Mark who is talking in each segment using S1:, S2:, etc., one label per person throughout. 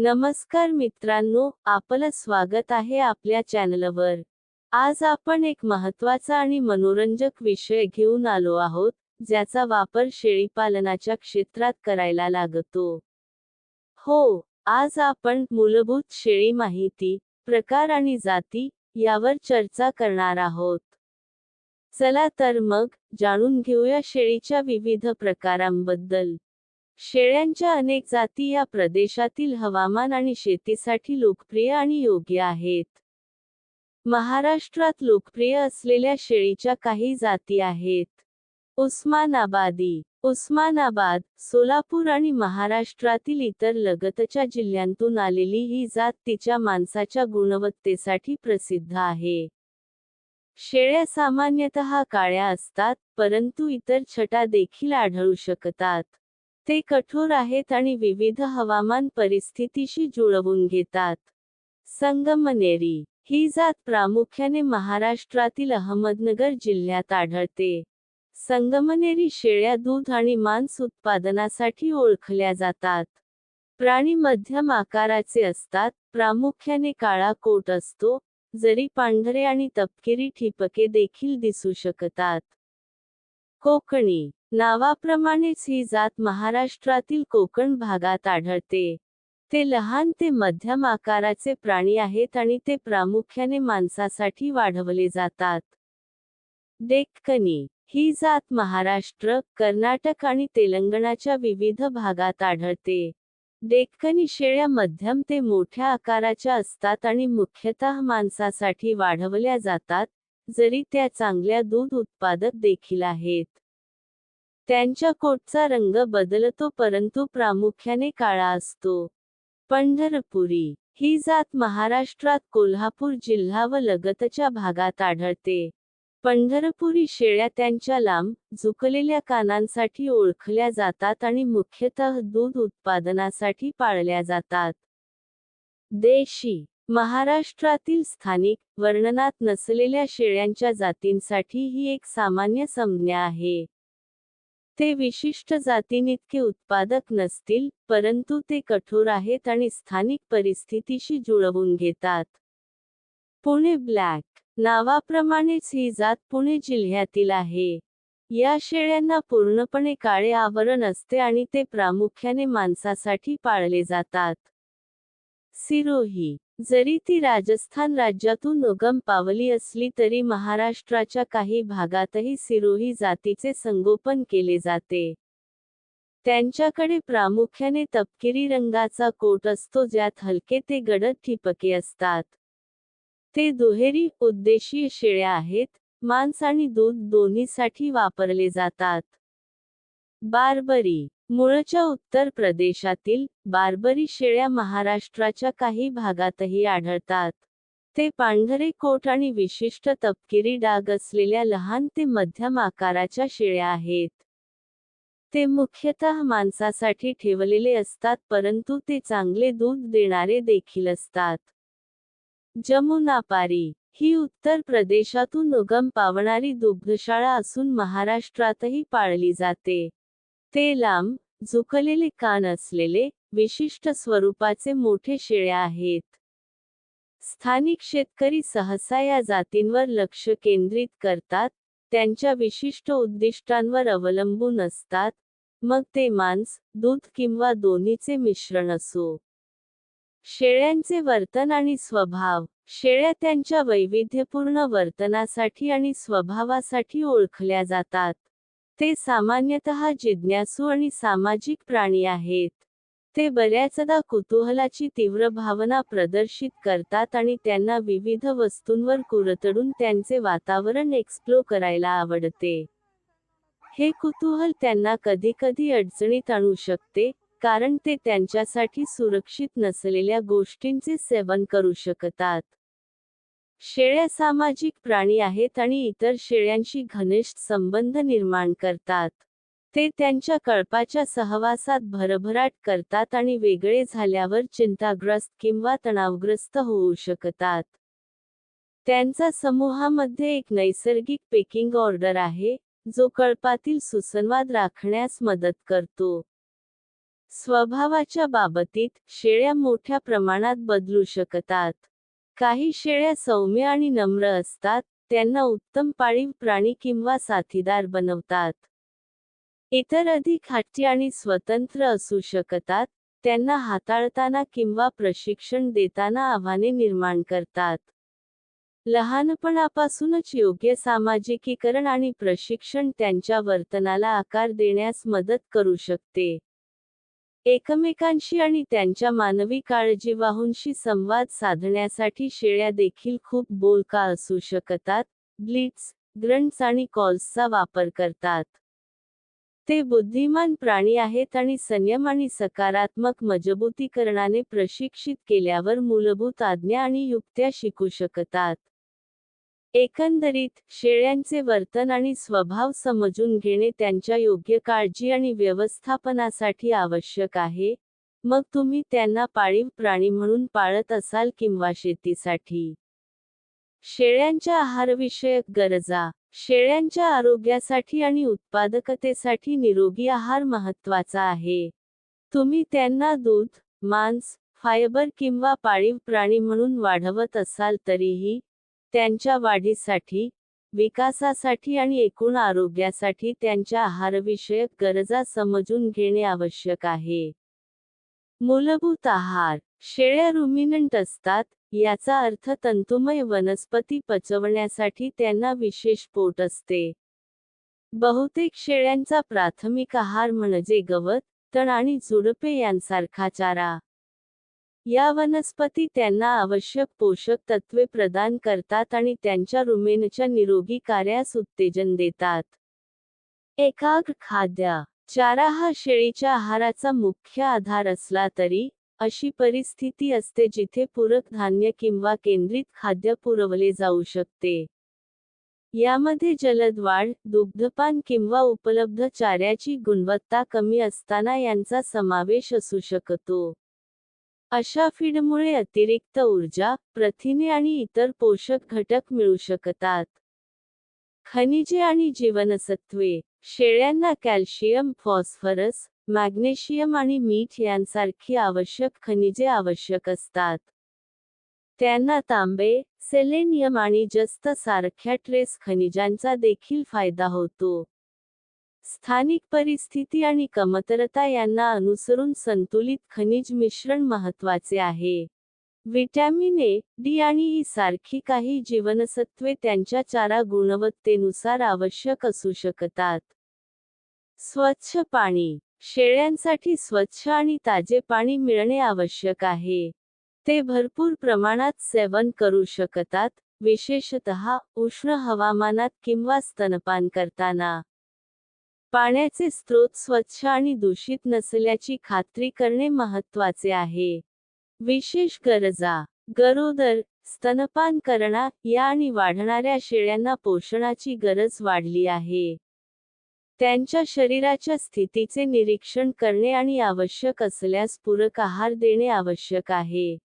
S1: नमस्कार मित्रांनो आपलं स्वागत आहे आपल्या चॅनलवर. आज आपण एक महत्त्वाचा आणि मनोरंजक विषय घेऊन आलो आहोत ज्याचा वापर शेळीपालनाच्या क्षेत्रात करायला लागतो. हो आज आपण मूलभूत शेळी माहिती प्रकार आणि जाती यावर चर्चा करणार आहोत. चला तर मग जाणून घेऊया शेळीच्या विविध प्रकारांबद्दल. शेळ्यांच्या अनेक जाती या प्रदेशातील हवामान आणि शेतीसाठी लोकप्रिय आणि योग्य आहेत. महाराष्ट्रात लोकप्रिय असलेल्या शेळीच्या काही जाती आहेत. उस्मानाबादी. उस्मानाबाद सोलापूर आणि महाराष्ट्रातील इतर लगतच्या जिल्ह्यांतून आलेली ही जात तिच्या मांसाच्या गुणवत्तेसाठी प्रसिद्ध आहे. शेळ्या सामान्यतः काळ्या असतात परंतु इतर छटा देखील आढळू शकतात. ते कठोर आहेत आणि विविध हवामान परिस्थितीशी जुळवून घेतात. संगमनेरी ही जात प्रामुख्याने महाराष्ट्रातील अहमदनगर जिल्ह्यात आढळते. संगमनेरी शेळ्या दूध आणि मांस उत्पादनासाठी ओळखल्या जातात. प्राणी मध्यम आकाराचे असतात प्रामुख्याने काळा कोट असतो जरी पांढरे आणि तपकिरी ठिपके देखील दिसू शकतात. कोकणी. नावाप्रमाणेच ही जात महाराष्ट्रातील कोकण भागात आढळते. ते लहान ते मध्यम आकाराचे प्राणी आहेत आणि ते प्रामुख्याने माणसासाठी वाढवले जातात. डेक्कनी. ही जात महाराष्ट्र कर्नाटक आणि तेलंगणाच्या विविध भागात आढळते. डेक्कनी शेळ्या मध्यम ते मोठ्या आकाराच्या असतात आणि मुख्यतः माणसासाठी वाढवल्या जातात. जरी त्या चांगल्या दूध उत्पादक देखील आहेत. त्यांच्या कोटचा रंग बदलतो परंतु प्रामुख्याने काळा असतो. पंढरपुरी ही जात महाराष्ट्रात कोल्हापूर जिल्हा व लगतच्या भागात आढळते. पंढरपुरी शेळ्या त्यांच्या लांब झुकलेल्या कानांसाठी ओळखल्या जातात आणि मुख्यतः दूध उत्पादनासाठी पाळल्या जातात. देशी महाराष्ट्रातील स्थानिक वर्णनात नसलेल्या शेळ्यांच्या जातींसाठी ही एक सामान्य संज्ञा आहे. ते विशिष्ट जातींइतके उत्पादक नसतील परंतु ते कठोर आहेत आणि स्थानिक परिस्थितीशी जुळवून घेतात. पुणे ब्लॅक नावाप्रमाणेच ही जात पुणे जिल्ह्यातील आहे. या शेळ्यांना पूर्णपणे काळे आवरण असते आणि ते प्रामुख्याने माणसासाठी पाळले जातात. सिरोही जरी ती राजस्थान राज्यातून उगम पावली असली तरी महाराष्ट्राच्या काही भागातही सिरोही जातीचे संगोपन केले जाते. त्यांच्याकडे प्रामुख्याने तपकिरी रंगाचा कोट असतो ज्यात हलके ते गडद ठिपके असतात. ते दुहेरी उद्देशीय शेळ्या आहेत मांस आणि दूध दोन्हीसाठी वापरले जातात. बार्बरी मूळच्या उत्तर प्रदेशातील बार्बरी शेळ्या महाराष्ट्राच्या काही भागातही आढळतात. ते पांढरे कोट आणि विशिष्ट तपकिरी डाग असलेल्या लहान ते मध्यम आकाराच्या शेळ्या आहेत. ते मुख्यतः माणसासाठी ठेवलेले असतात परंतु ते चांगले दूध देणारे देखील असतात. जमुनापारी ही उत्तर प्रदेशातून उगम पावणारी दुग्धशाळा असून महाराष्ट्रातही पाळली जाते. ते लांब झुकलेले कान असलेले विशिष्ट स्वरूपाचे मोठे शेळ्या आहेत. स्थानिक शेतकरी सहसा या जातींवर लक्ष केंद्रित करतात त्यांच्या विशिष्ट उद्दिष्टांवर अवलंबून असतात मग ते मांस दूध किंवा दोन्हीचे मिश्रण असो. शेळ्यांचे वर्तन आणि स्वभाव शेळ्या त्यांच्या वैविध्यपूर्ण वर्तनासाठी आणि स्वभावासाठी ओळखल्या जातात. ते सामान्यतः जिज्ञासू आणि सामाजिक प्राणी आहेत. ते बऱ्याचदा कुतूहलाची तीव्र भावना प्रदर्शित करतात आणि त्यांना विविध वस्तूंवर कुरतडून त्यांचे वातावरण एक्सप्लो करायला आवडते. हे कुतूहल त्यांना कधीकधी अडचणीत आणू शकते कारण ते त्यांच्यासाठी सुरक्षित नसलेल्या गोष्टींचे सेवन करू शकतात. शेळ्या सामाजिक प्राणी आहेत आणि इतर शेळ्यांशी घनिष्ठ संबंध निर्माण करतात. ते त्यांच्या कळपाच्या सहवासात भरभराट करतात आणि वेगळे झाल्यावर चिंताग्रस्त किंवा तणावग्रस्त होऊ शकतात. त्यांचा समूहामध्ये एक नैसर्गिक पेकिंग ऑर्डर आहे जो कळपातील सुसंवाद राखण्यास मदत करतो. स्वभावाच्या बाबतीत शेळ्या मोठ्या प्रमाणात बदलू शकतात. काही शेळ्या सौम्य आणि नम्र असतात त्यांना उत्तम पाळीव प्राणी किंवा साथीदार बनवतात. इतर अधिक हट्टी आणि स्वतंत्र असू शकतात त्यांना हाताळताना किंवा प्रशिक्षण देताना आव्हाने निर्माण करतात. लहानपणापासूनच योग्य सामाजिकीकरण आणि प्रशिक्षण त्यांच्या वर्तनाला आकार देण्यास मदत करू शकते. एकमेकांशी आणि त्यांच्या मानवी काळजीवाहूंशी संवाद साधण्यासाठी शेळ्या देखील खूप बोलका असू शकतात ब्लिट्स ग्रंट्स आणि कॉल्सचा वापर करतात. ते बुद्धिमान प्राणी आहेत आणि संयम आणि सकारात्मक मजबूतीकरणाने प्रशिक्षित केल्यावर मूलभूत आज्ञा आणि युक्त्या शिकू शकतात. एकंदरीत शेळ्यांचे वर्तन आणि स्वभाव समजून घेणे त्यांच्या योग्य काळजी आणि व्यवस्थापनासाठी आवश्यक आहे. मग तुम्ही त्यांना पाळीव प्राणी म्हणून पाळत असाल किंवा शेतीसाठी? शेळ्यांच्या आहारविषयक गरजा. शेळ्यांच्या आरोग्यासाठी आणि उत्पादकतेसाठी निरोगी आहार महत्त्वाचा आहे. तुम्ही त्यांना दूध मांस फायबर किंवा पाळीव प्राणी म्हणून वाढवत असाल तरीही त्यांच्या वाढीसाठी विकासासाठी आणि एकूण आरोग्यासाठी त्यांच्या आहारविषयक गरजा समजून घेणे आवश्यक आहे. मूलभूत आहार शेळ्या रुमिनंट असतात याचा अर्थ तंतुमय वनस्पती पचवण्यासाठी त्यांना विशेष पोट असते. बहुतेक शेळ्यांचा प्राथमिक आहार म्हणजे गवत तण आणि झुडपे यांसारखा चारा. या वनस्पती त्यांना आवश्यक पोषक तत्वे प्रदान करतात आणि त्यांच्या रुमेनच्या निरोगी कार्यास उत्तेजन देतात. एकाग्र खाद्य. चारा हा शेळीच्या आहाराचा मुख्य आधार असला तरी अशी परिस्थिती असते जिथे पूरक धान्य किंवा केंद्रित खाद्य पुरवले जाऊ शकते. यामध्ये जलद वाढ दुग्धपान किंवा उपलब्ध चाऱ्याची गुणवत्ता कमी असताना यांचा समावेश असू शकतो. अशा फीडमुळे अतिरिक्त ऊर्जा प्रथिने आणि इतर पोषक घटक मिळू शकतात. खनिजे आणि जीवनसत्वे शेळ्यांना कॅल्शियम फॉस्फरस मॅग्नेशियम आणि मीठ यांसारखी आवश्यक खनिजे आवश्यक असतात. त्यांना तांबे सेलेनियम आणि जस्त सारख्या ट्रेस खनिजांचा देखील फायदा होतो. स्थानिक परिस्थिती आणि कमतरता यांना अनुसरून संतुलित खनिज मिश्रण महत्त्वाचे आहे. व्हिटॅमिन ए डी आणि ई सारखी काही जीवनसत्वे त्यांच्या चारा गुणवत्तेनुसार आवश्यक असू शकतात. स्वच्छ पाणी शेळ्यांसाठी स्वच्छ आणि ताजे पाणी मिळणे आवश्यक आहे. ते भरपूर प्रमाणात सेवन करू शकतात विशेषतः उष्ण हवामानात किंवा स्तनपान करताना. पाण्याचे स्रोत स्वच्छ आणि दूषित नसल्याची खात्री करणे महत्त्वाचे आहे. विशेष गरजा. गरोदर स्तनपान करणा या आणि वाढणाऱ्या शेळ्यांना पोषणाची गरज वाढली आहे. त्यांच्या शरीराच्या स्थितीचे निरीक्षण करणे आणि आवश्यक असल्यास पूरक आहार देणे आवश्यक आहे.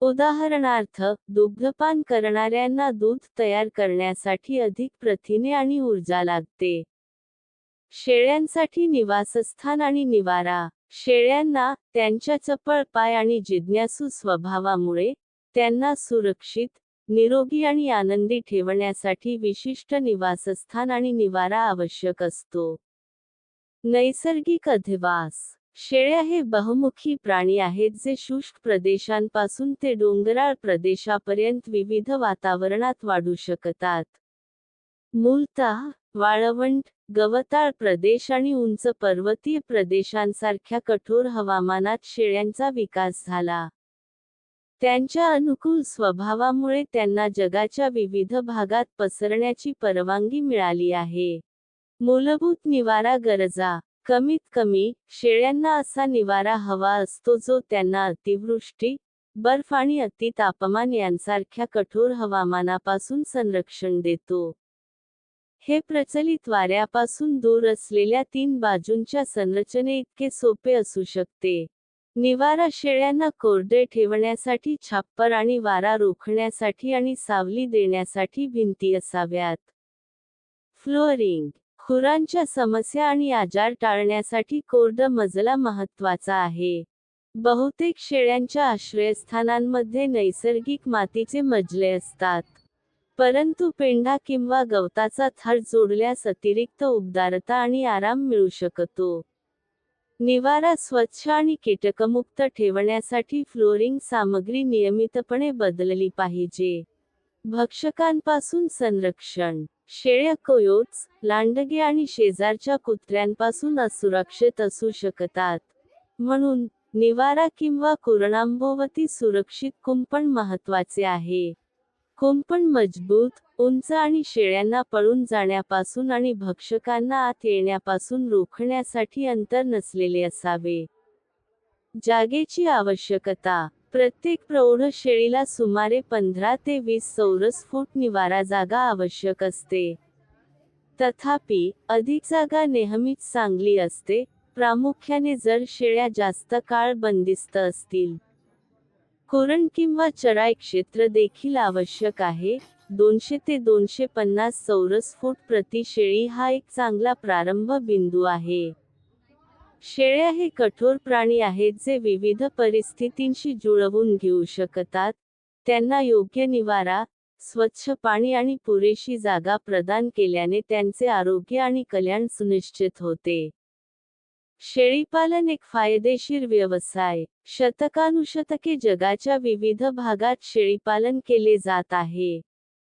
S1: उदाहरणार्थ दुग्धपान करणाऱ्यांना दूध तयार करण्यासाठी अधिक प्रथिने आणि ऊर्जा लागते. शेळ्यांसाठी निवासस्थान आणि निवारा. शेळ्यांना त्यांच्या चपळ पाय आणि जिज्ञासू स्वभावामुळे त्यांना सुरक्षित निरोगी आणि आनंदी ठेवण्यासाठी विशिष्ट निवासस्थान आणि निवारा आवश्यक असतो. नैसर्गिक अधिवास. शेळ्या हे बहुमुखी प्राणी आहेत जे शुष्क प्रदेशांपासून ते डोंगराळ प्रदेशापर्यंत विविध वातावरणात वाढू शकतात. मूलतः वाळवंट गवताळ प्रदेश आणि उंच पर्वतीय प्रदेशांसारख्या कठोर हवामानात शेळ्यांचा विकास झाला. त्यांच्या अनुकूल स्वभावामुळे त्यांना जगाच्या विविध भागात पसरण्याची परवानगी मिळाली आहे. मूलभूत निवारा गरजा. कमीत कमी शेळ्यांना असा निवारा हवा असतो जो त्यांना अतिवृष्टी बर्फ आणि अति तापमान यांसारख्या कठोर हवामानापासून संरक्षण देतो. हे प्रचलित वाऱ्यापासून दूर असलेल्या तीन बाजूंच्या संरचने इतके सोपे असू शकते. निवारा शेळ्यांना कोरडे ठेवण्यासाठी छाप्पर आणि वारा रोखण्यासाठी आणि सावली देण्यासाठी भिंती असाव्यात. फ्लोअरिंग खुरांच्या समस्या आणि आजार टाळण्यासाठी कोरड मजला महत्त्वाचा आहे. बहुतेक शेळ्यांच्या आश्रयस्थानांमध्ये नैसर्गिक मातीचे मजले असतात. परंतु पेंढा किंवा गवताचा थर जोडल्यास अतिरिक्त उबदारता आणि आराम मिळू शकतो. निवारा स्वच्छ आणि कीटकमुक्त ठेवण्यासाठी फ्लोरिंग सामग्री नियमितपणे बदलली पाहिजे. भक्षकांपासून संरक्षण. शेळ्या कोयोट्स लांडगे आणि शेजारच्या कुत्र्यांपासून असुरक्षित असू शकतात. म्हणून निवारा किंवा कुरणांबोवती सुरक्षित कुंपण महत्त्वाचे आहे. कुंपण मजबूत उंच आणि शेळ्यांना पळून जाण्यापासून आणि भक्षकांना आत येण्यापासून रोखण्यासाठी अंतर नसलेले असावे. जागेची आवश्यकता प्रत्येक प्रौढ शेळीला सुमारे पंधरा ते वीस चौरस फूट निवारा जागा आवश्यक असते. तथापि अधिक जागा नेहमीच चांगली असते प्रामुख्याने जर शेळ्या जास्त काळ बंदिस्त असतील. कोरण किंवा चराई क्षेत्र देखील आवश्यक आहे. दोनशे ते दोनशे पन्नास चौरस फूट प्रति शेळी हा एक चांगला प्रारंभ बिंदू आहे. शेळ्या हे कठोर प्राणी आहेत जे विविध परिस्थितींशी जुळवून घेऊ शकतात. त्यांना योग्य निवारा स्वच्छ पाणी आणि पुरेशी जागा प्रदान केल्याने त्यांचे आरोग्य आणि कल्याण सुनिश्चित होते. शेळीपालन एक फायदेशीर व्यवसाय. शतकानुशतके जगाच्या विविध भागात शेळीपालन केले जात आहे.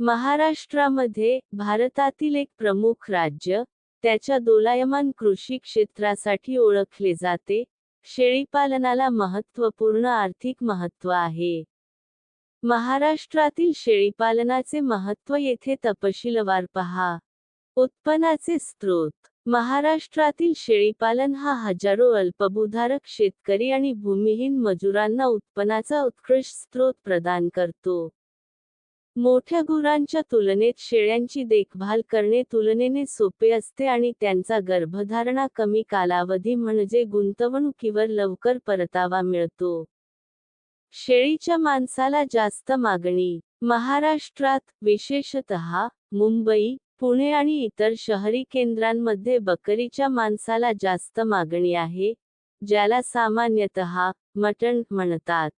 S1: महाराष्ट्रामध्ये भारतातील एक प्रमुख राज्य त्याच्या दोलायमान कृषी क्षेत्रासाठी ओळखले जाते. शेळीपालनाला महत्त्वपूर्ण आर्थिक महत्त्व आहे. महाराष्ट्रातील शेळीपालनाचे महत्त्व येथे तपशीलवार पहा. उत्पन्नाचे स्रोत. महाराष्ट्रातील शेळीपालन हा हजारो अल्पभूधारक शेतकरी आणि भूमिहीन मजुरांना उत्पन्नाचा उत्कृष्ट स्रोत प्रदान करतो. मोठ्या गुरांच्या तुलनेत शेळ्यांची देखभाल करणे तुलनेने सोपे असते आणि त्यांचा गर्भधारणा कमी कालावधी म्हणजे गुंतवणुकीवर लवकर परतावा मिळतो. शेळीच्या मांसाला जास्त मागणी. महाराष्ट्रात विशेषतः मुंबई पुणे आणि इतर शहरी केंद्रांमध्ये बकरीच्या मांसाला जास्त मागणी आहे ज्याला सामान्यतः मटण म्हणतात.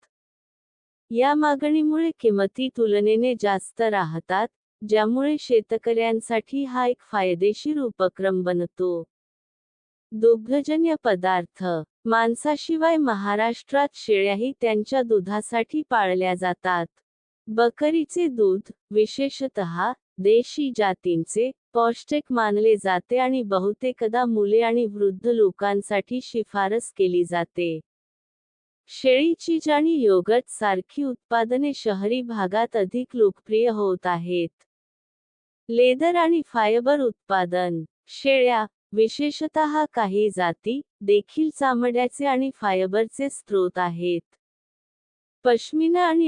S1: या मागणीमुळे किमती तुलनेने जास्त राहतात ज्यामुळे शेतकऱ्यांसाठी हा एक फायदेशीर उपक्रम बनतो. दुग्धजन्य पदार्थ मांसाशिवाय महाराष्ट्रात शेळ्याही त्यांच्या दुधासाठी पाळल्या जातात. बकरीचे दूध विशेषतः देशी जातींचे पौष्टिक मानले जाते आणि बहुतेकदा मुले आणि वृद्ध लोकांसाठी शिफारस केली जाते. शेळी चीज आणि योगट सारखी उत्पादने शहरी भागात अधिक लोकप्रिय होत आहेत. लेदर आणि फायबर उत्पादन. शेळ्या विशेषतः काही जाती देखील चामड्याचे आणि फायबरचे स्रोत आहेत. पश्मिना आणि